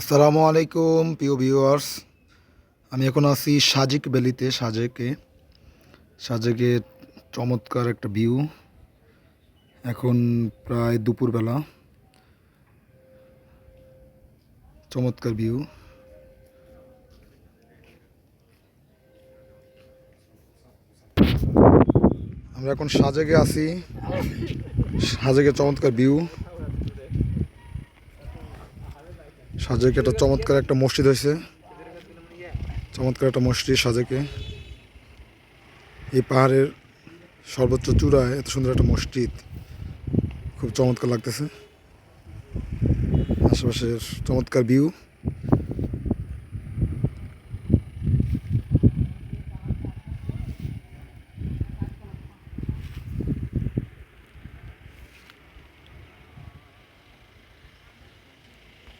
আসসালামু আলাইকুম, প্রিয় ভিউয়ার্স আমি এখন আছি সাজেক ভ্যালিতে, সাজেকে। সাজেকে চমৎকার একটা ভিউ এখন প্রায় দুপুরবেলা। চমৎকার ভিউ আমরা এখন সাজেকে আছি। সাজেকে চমৎকার ভিউ সাজেকে একটা চমৎকার একটা মসজিদ হয়েছে। চমৎকার একটা মসজিদ সাজেকে। এই পাহাড়ের সর্বোচ্চ চূড়ায় এত সুন্দর একটা মসজিদ। খুব চমৎকার লাগতেছে। আশেপাশের চমৎকার ভিউ